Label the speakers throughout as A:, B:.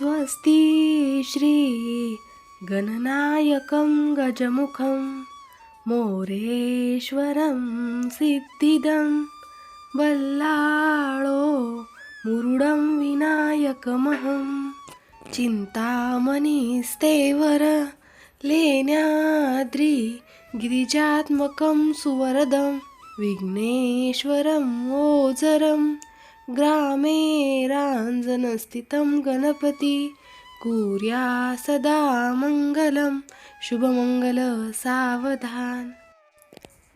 A: स्वस्ति श्री गणनायकं गजमुखं मोरेश्वरं सिद्धिदं बल्लाळो मुरुडं विनायकमहं चिन्तामणिस्तेवर लेण्याद्रि गिरिजात्मकं सुवरदं विघ्नेश्वरं ओझरं ग्रामे राञ्जनस्थितं गणपति कुर्या सदा मङ्गलं शुभमङ्गल सावधान.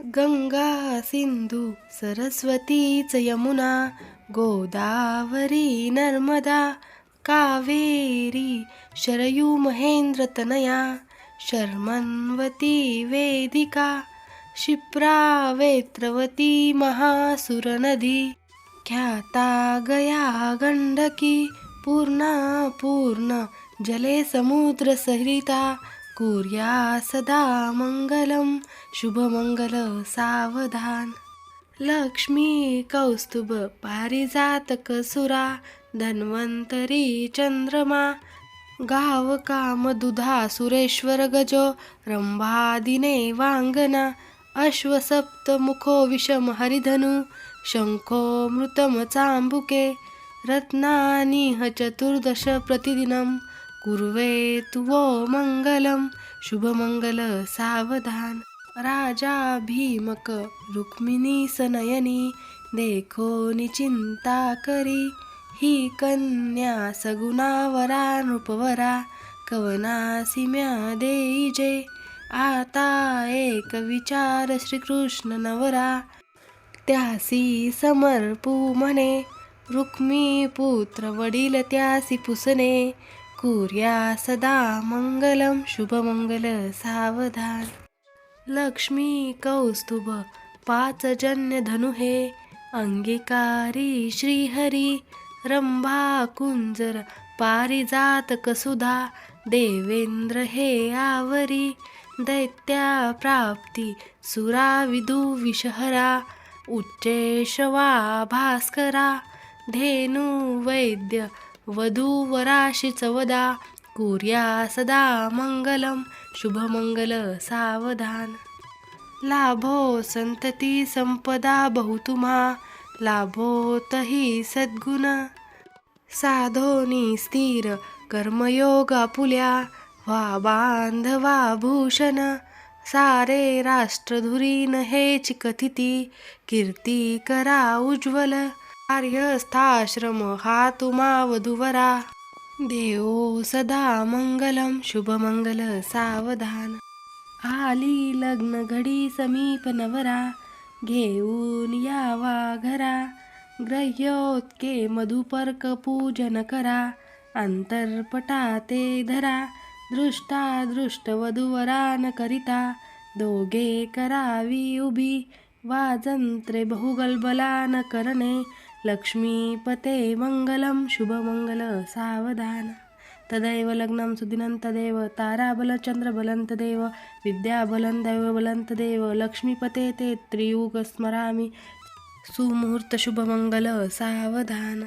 A: गंगा सिंधू सरस्वती च यमुना गोदावरी नर्मदा कावेरी शरयू महेंद्रतनया शर्मन्वती वेदिका क्षिप्रा वेत्रवती महासुरनदी. ख्याता गया गण्डकी पूर्णा पूर्ण जले समुद्रसहिता कुर्या सदा मङ्गलं शुभमङ्गल सावधान। लक्ष्मी कौस्तुभ पारिजातकसुरा चंद्रमा गाव काम दुधा सुरेश्वर गजो रंभादिने वांगना अश्वसप्तमुखो विषम हरिधनु शङ्खो मृतमचाम्बुके रत्नानिह चतुर्दश प्रतिदिनं। कुर्वेतु वो मङ्गलं शुभमङ्गल सावधान। राजा भीमक रुक्मिणी सनयनी देखो निचिन्ता करी। ही कन्या सगुणावरा नृपवरा कवनासी म्या देईजे आता एक विचार श्रीकृष्ण नवरा. त्यासी समर्पू म्हणे रुक्मी पुत्र वडील त्यासी पुसणे. कुर्या सदा मंगलम शुभमंगल सावधान. लक्ष्मी कौस्तुभ पाच जन्य धनु हे. अंगीकारी श्रीहरी रंभा कुंजर पारिजात कसुधा देवेंद्र हे आवरी. दैत्या प्राप्ती सुरा विदू विषहरा उच्चेशवा भास्करा धेनु वैद्य वधूवराशी चवदा कुर्या सदा मंगलम शुभमंगल सावधान लाभो संतती संपदा बहुतुमा लाभो तही सद्गुण। साधोनी स्थिर कर्मयोग आपुल्या वा बांधवा भूषण सारे राष्ट्रधुरीन हेच कथिती कीर्ती करा उज्ज्वल कार्यस्थाश्रम हा तुम्हा वधुवरा. देवो सदा मंगलम शुभमंगल सावधान. आली लग्न घडी समीप नवरा घेऊन यावा घरा. ग्रह्योत्के मधुपर्क पूजन करा अंतरपटा ते धरा. दृष्टा दृष्ट वधूवरान करिता दोघे करावी उभी वाजंत्रे बहुगलबलान करणे लक्ष्मीपते मङ्गलं शुभमङ्गल सावधान तदैव लग्नं सुदिनंतदेव तदेव ताराबलं चन्द्रबलं लक्ष्मीपते ते त्रियुग स्मरामि सुमुहूर्तशुभमङ्गल सावधान